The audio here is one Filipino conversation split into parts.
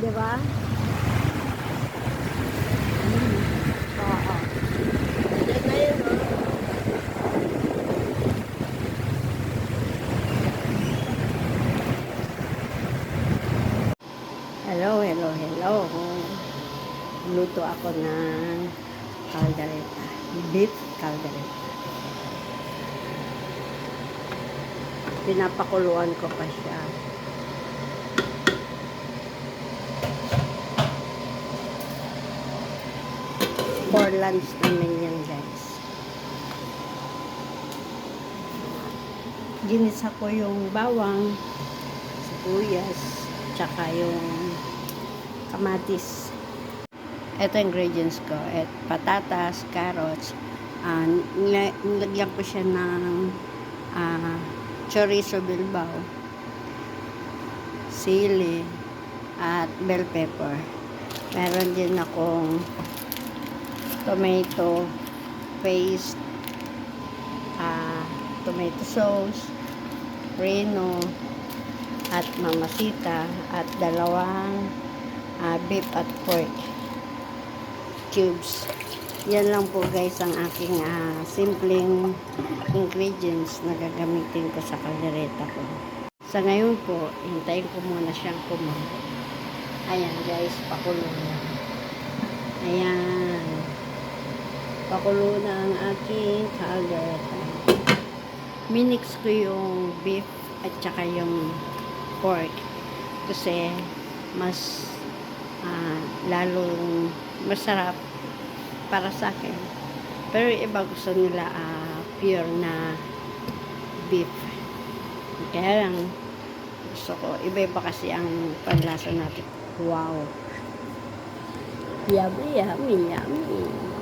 di ba? Hello, hello, hello. Luto ako ng caldereta. Beef caldereta. pinapakuluan ko pa siya. For lunch namin yan guys. Ginisa ko yung bawang, sibuyas, tsaka yung kamatis. Ito ingredients ko. Et, patatas, carrots. nila- nilagyan ko siya ng ah, chorizo bilbao, sili, at bell pepper. Meron din akong tomato paste, ah, tomato sauce, reno, at mamasita, at dalawang ah, beef at pork cubes. Yan lang po guys ang aking ah, simpleng ingredients na gagamitin ko sa kaldereta ko. Sa ngayon po, hintayin ko muna siyang kumain. Ayan guys, pakulo na. Ayan. Pakulo na ang aking kaldereta. Minix ko yung beef at saka yung pork kasi mas ah, lalong masarap para sa akin. Pero iba gusto nila ah, pure na beef. Kaya lang, gusto ko, iba-iba kasi ang panlasa natin. Wow! Yummy, yummy, yummy.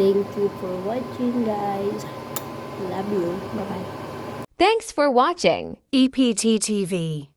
Thank you for watching, guys. Love you. Bye-bye. Thanks for watching. EPT TV.